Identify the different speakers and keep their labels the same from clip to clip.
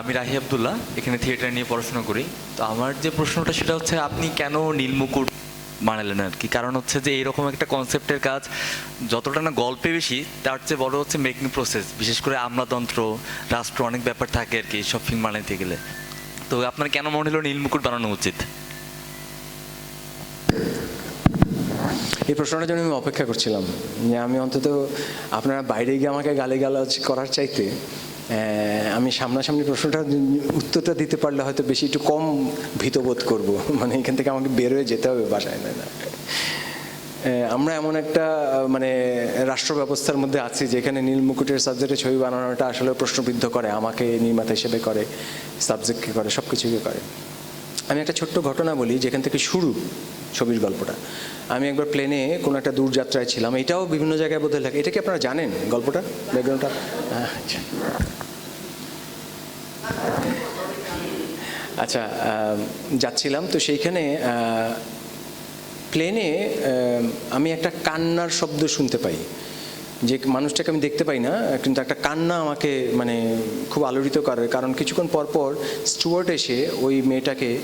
Speaker 1: আমি রাহি আবদুল্লাহ, এখানে থিয়েটার নিয়ে পড়াশোনা করি। তো আমার যে প্রশ্নটা সেটা হচ্ছে, আপনি কেন নীলমুকুট বানালেন আর কি? কারণ হচ্ছে যে এইরকম একটা কনসেপ্টের কাজ, যতটা না গল্পে বেশি, তার চেয়ে বড় হচ্ছে মেকিং প্রসেস বিশেষ করে আমলাতন্ত্র, রাষ্ট্র, অনেক ব্যাপার থাকে আর কি সব ফিল্ম বানাইতে গেলে। তো আপনার কেন মনে হলো নীলমুকুট বানানো উচিত?
Speaker 2: এই প্রশ্নটার জন্য আমি অপেক্ষা করছিলাম। যে আমি অন্তত আপনারা বাইরে গিয়ে আমাকে গালিগালাজ করার চাইতে আমি সামনাসামনি প্রশ্নটা উত্তরটা দিতে পারলে হয়তো বেশি একটু কম ভীতবোধ করব। মানে এখান থেকে আমাকে বের হয়ে যেতে হবে বাসায় না? না আমরা এমন একটা মানে রাষ্ট্র ব্যবস্থার মধ্যে আছি যেখানে নীল মুকুটের সাবজেক্টে ছবি বানানোটা আসলে প্রশ্নবিদ্ধ করে, আমাকে নির্মাতা হিসেবে করে সাবজেক্টকে করে সব কিছুকে করে। আমি একটা ছোট্ট ঘটনা বলি যেখান থেকে শুরু ছবির গল্পটা। আমি একবার প্লেনে কোনো একটা দূরযাত্রায় ছিলাম, এটাও বিভিন্ন জায়গায় বোধহয় লাগে। এটা কি আপনারা জানেন গল্পটা ব্যাকগ্রাউন্ডটা আচ্ছা। আচ্ছা যাচ্ছিলাম। তো সেইখানে প্লেনে আমি একটা কান্নার শব্দ শুনতে পাই। যে মানুষটাকে আমি দেখতে পাই না কিন্তু একটা কান্না আমাকে মানে খুব আলোড়িত করে। কারণ কিছুক্ষণ পর পর স্টুয়ার্ট এসে ওই মেয়েটাকে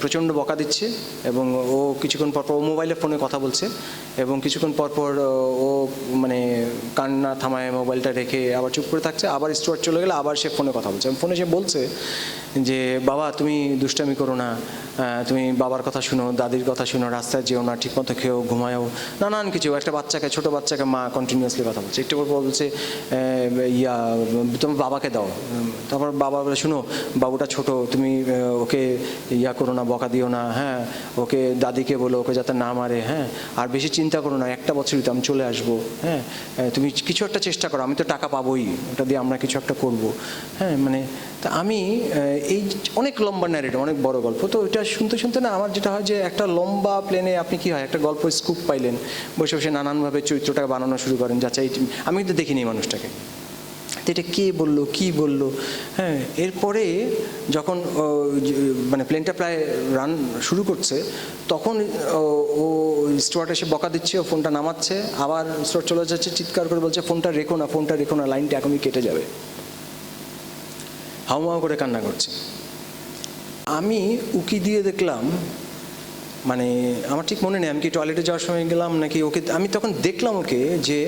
Speaker 2: প্রচণ্ড বকা দিচ্ছে এবং ও কিছুক্ষণ পর পর ও মোবাইলে ফোনে কথা বলছে এবং কিছুক্ষণ পর পর ও, ও মানে কান্না থামায় মোবাইলটা রেখে আবার চুপ করে থাকছে আবার স্টুয়ার্ট চলে গেলে আবার সে ফোনে কথা বলছে। ফোনে সে বলছে যে, বাবা, তুমি দুষ্টামি করো না তুমি বাবার কথা শুনো, দাদির কথা শুনো, রাস্তায় যেও না, ঠিকমতো খেয়েও, ঘুমায়ও, নানান কিছু, একটা বাচ্চাকে, ছোট বাচ্চাকে মা কন্টিনিউয়াসলি কথা বলছে। একটু বলছে ইয়া তোমার বাবাকে দাও। তারপর বাবা বলে, শুনো, বাবুটা ছোট, তুমি ওকে ইয়া করো না, বকা দিও না হ্যাঁ ওকে দাদিকে বলো, ওকে যাতে না মারে হ্যাঁ আর বেশি চিন্তা করো না, একটা বছরই তো আমি চলে আসব হ্যাঁ তুমি কিছু একটা চেষ্টা করো, আমি তো টাকা পাবোই, ওটা দিয়ে আমরা কিছু একটা করব। হ্যাঁ মানে তা আমি এই অনেক লম্বা ন্যারেটিভ অনেক বড় গল্প। তো এটা শুনতে শুনতে না আমার যেটা হয় যে একটা লম্বা প্লেনে আপনি কি হয় একটা গল্প স্কুপ পাইলেন বসে বসে নানানভাবে চরিত্রটাকে বানানো শুরু করেন যাচ্ছে এই আমি কিন্তু দেখিনি মানুষটাকে। তো এটা কে বলল কি বলল? হ্যাঁ এরপরে যখন মানে প্লেনটা প্রায় রান শুরু করছে তখন ও, স্টুয়ার্ট এসে বকা দিচ্ছে ও ফোনটা নামাচ্ছে আবার স্টুয়ার্ট চলে যাচ্ছে চিৎকার করে বলছে ফোনটা রেখো না ফোনটা রেখো না লাইনটা এখনই কেটে যাবে। হাউমাউ করে কান্না করছে। আমি উকি দিয়ে দেখলাম মানে আমার ঠিক মনে নেই, আমি কি টয়লেটে যাওয়ার সময় গেলাম নাকি ওকে, আমি তখন দেখলাম ওকে যে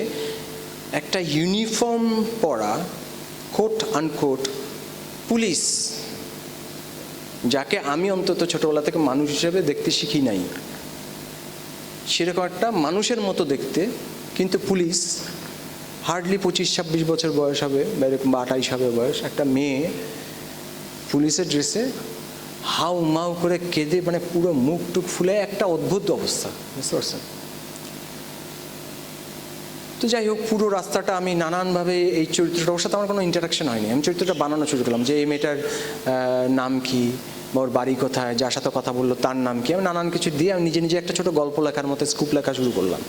Speaker 2: একটা ইউনিফর্ম পরা কোট আনকোট পুলিশ, যাকে আমি অন্তত ছোটবেলা থেকে মানুষ হিসেবে দেখতে শিখি নাই। সেরকম একটা মানুষের মতো দেখতে, কিন্তু পুলিশ হার্ডলি পঁচিশ, ছাব্বিশ বছর বয়স হবে, বা এরকম আঠাইশ হবে বয়স, একটা মেয়ে পুলিশের ড্রেসে হাউ মাউ করে কেঁদে মানে পুরো মুখ টুক ফুলে একটা অদ্ভুত অবস্থা, বুঝতে পারছেন? তো যাই হোক, পুরো রাস্তাটা আমি নানানভাবে এই চরিত্রটা, ওর সাথে আমার কোনো ইন্টারাকশন হয়নি। আমি চরিত্রটা বানানো শুরু করলাম যে, এই মেয়েটার নাম কি, বা ওর বাড়ি কোথায়, যার সাথে কথা বলল, তার নাম কি, আমি নানান কিছু দিয়ে আমি নিজে নিজে একটা ছোট গল্প লেখার মতো স্কুপ লেখা শুরু করলাম।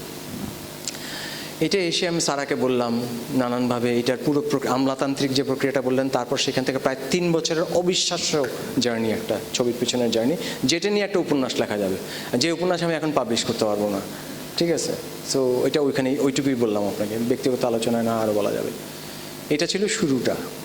Speaker 2: এটা এসে আমি সারাকে বললাম, নানানভাবে এটার পুরো আমলাতান্ত্রিক যে প্রক্রিয়াটা বললেন, তারপর সেখান থেকে প্রায় তিন বছরের অবিশ্বাস্য জার্নি একটা ছবির পিছনের জার্নি যেটা নিয়ে একটা উপন্যাস লেখা যাবে। যে উপন্যাস আমি এখন পাবলিশ করতে পারব না। ঠিক আছে? সো এটা ওইখানে ওইটুকুই বললাম আপনাকে। ব্যক্তিগত আলোচনায় না আরও বলা যাবে। এটা ছিল শুরুটা।